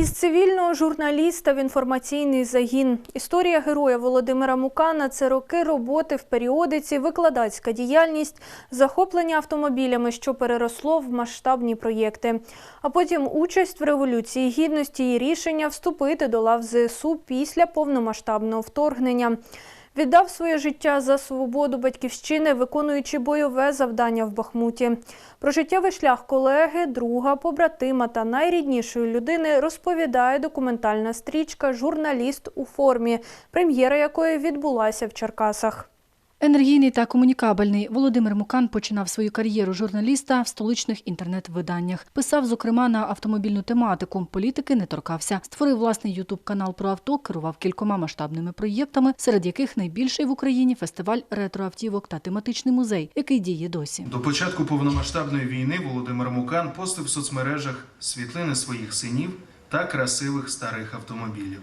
Із цивільного журналіста в інформаційний загін. Історія героя Володимира Мукана це роки роботи в періодиці, викладацька діяльність, захоплення автомобілями, що переросло в масштабні проєкти. А потім участь в революції гідності і рішення вступити до лав ЗСУ після повномасштабного вторгнення. Віддав своє життя за свободу батьківщини, виконуючи бойове завдання в Бахмуті. Про життєвий шлях колеги, друга, побратима та найріднішої людини розповідає документальна стрічка Журналіст у формі, прем'єра якої відбулася в Черкасах. Енергійний та комунікабельний Володимир Мукан починав свою кар'єру журналіста в столичних інтернет-виданнях. Писав, зокрема, на автомобільну тематику. Політики не торкався. Створив власний ютуб-канал про авто, керував кількома масштабними проєктами, серед яких найбільший в Україні фестиваль ретроавтівок та тематичний музей, який діє досі. До початку повномасштабної війни Володимир Мукан постив в соцмережах світлини своїх синів та красивих старих автомобілів.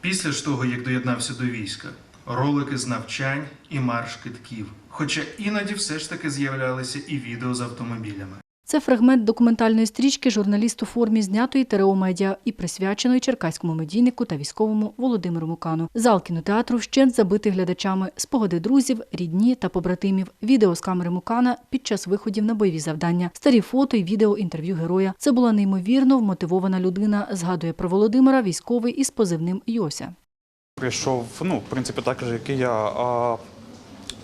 Після ж того, як доєднався до війська, ролики з навчань і марш китків. Хоча іноді все ж таки з'являлися і відео з автомобілями. Це фрагмент документальної стрічки журналіст у формі знятої ТРО Медіа і присвяченої черкаському медійнику та військовому Володимиру Мукану. Зал кінотеатру вщент забитий глядачами, спогади друзів, рідні та побратимів, відео з камери Мукана під час виходів на бойові завдання, старі фото і відео інтерв'ю героя. Це була неймовірно вмотивована людина. Згадує про Володимира військовий із позивним Йося. Прийшов, ну, в принципі, так же, як і я, а,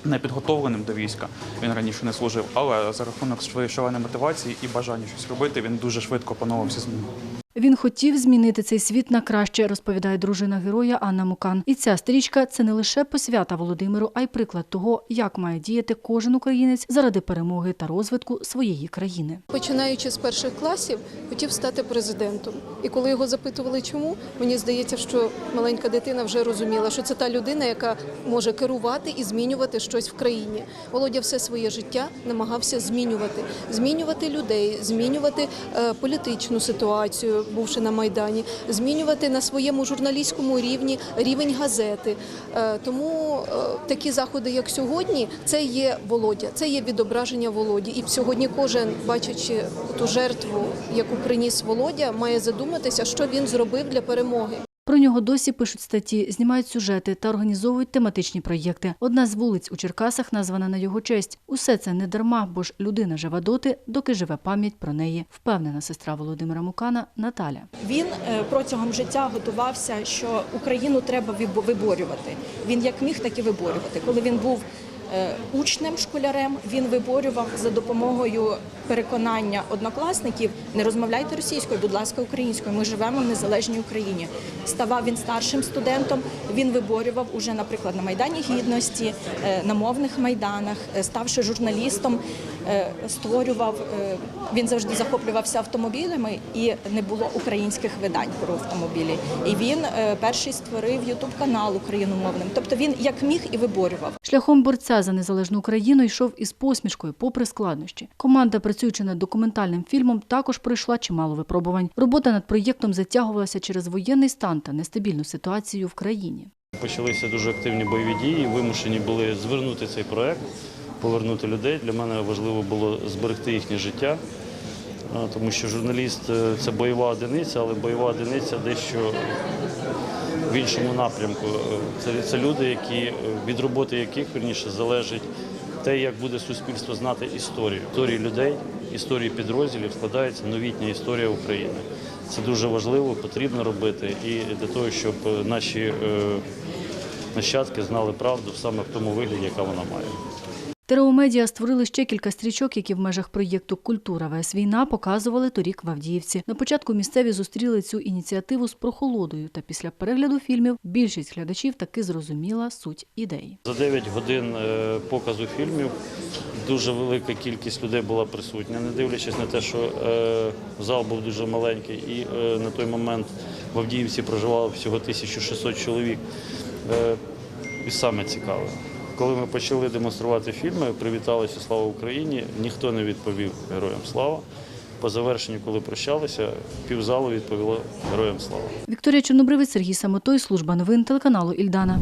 непідготовленим до війська. Він раніше не служив, але за рахунок своєї шаленої мотивації і бажання щось робити, він дуже швидко опановувався з ним. Він хотів змінити цей світ на краще, розповідає дружина героя Анна Мукан. І ця стрічка це не лише посвята Володимиру, а й приклад того, як має діяти кожен українець заради перемоги та розвитку своєї країни. Починаючи з перших класів, хотів стати президентом. І коли його запитували, чому, мені здається, що маленька дитина вже розуміла, що це та людина, яка може керувати і змінювати щось в країні. Володя все своє життя намагався змінювати, змінювати людей, змінювати е, політичну ситуацію, бувши на майдані, змінювати на своєму журналістському рівні рівень газети. Е, тому е, такі заходи, як сьогодні, це є Володя, це є відображення Володі. І сьогодні кожен, бачачи ту жертву, яку приніс Володя, має задуматися, що він зробив для перемоги. Про нього досі пишуть статті, знімають сюжети та організовують тематичні проєкти. Одна з вулиць у Черкасах названа на його честь. Усе це не дарма, бо ж людина живе доти, доки живе пам'ять про неї. Впевнена сестра Володимира Мукана Наталя. Він е, протягом життя готувався, що Україну треба вибо- виборювати. Він як міг, так і виборювати. Коли він був е, учнем, школярем, він виборював за допомогою переконання однокласників: не розмовляйте російською, будь ласка, українською. Ми живемо в незалежній Україні. Ставав він старшим студентом. Він виборював уже, наприклад, на майдані гідності, е, на мовних майданах, е, ставши журналістом, е, створював. Він завжди захоплювався автомобілями, і не було українських видань про автомобілі. І він перший створив ютуб канал україномовним. Тобто він як міг і виборював. Шляхом борця за незалежну Україну йшов із посмішкою, попри складнощі. Команда, працюючи над документальним фільмом, також пройшла чимало випробувань. Робота над проєктом затягувалася через воєнний стан та нестабільну ситуацію в країні. Почалися дуже активні бойові дії. Вимушені були звернути цей проект, повернути людей. Для мене важливо було зберегти їхнє життя, тому що журналіст е, це бойова одиниця, але бойова одиниця дещо в іншому напрямку. Е, Це, це люди, які е, від роботи яких верніше залежить те, як буде суспільство знати історію. Історії людей, історії підрозділів складається новітня історія України. Це дуже важливо, потрібно робити і для того, щоб е, наші е, нащадки знали правду саме в тому вигляді, яка вона має. ТРО Медіа створили ще кілька стрічок, які в межах проєкту Культура ВС війна показували торік в Авдіївці. На початку місцеві зустріли цю ініціативу з прохолодою, та після перегляду фільмів більшість глядачів таки зрозуміла суть ідеї. За 9 годин е, показу фільмів дуже велика кількість людей була присутня, не дивлячись на те, що е, зал був дуже маленький, і е, на той момент в Авдіївці проживало всього 1600 чоловік. І саме цікаве. Коли ми почали демонструвати фільми, привіталися Слава Україні, ніхто не відповів Героям Слава. По завершенню, коли прощалися, півзалу відповіло Героям Слава. Вікторія Чорнобривець, Сергій Самотой, служба новин телеканалу Ільдана.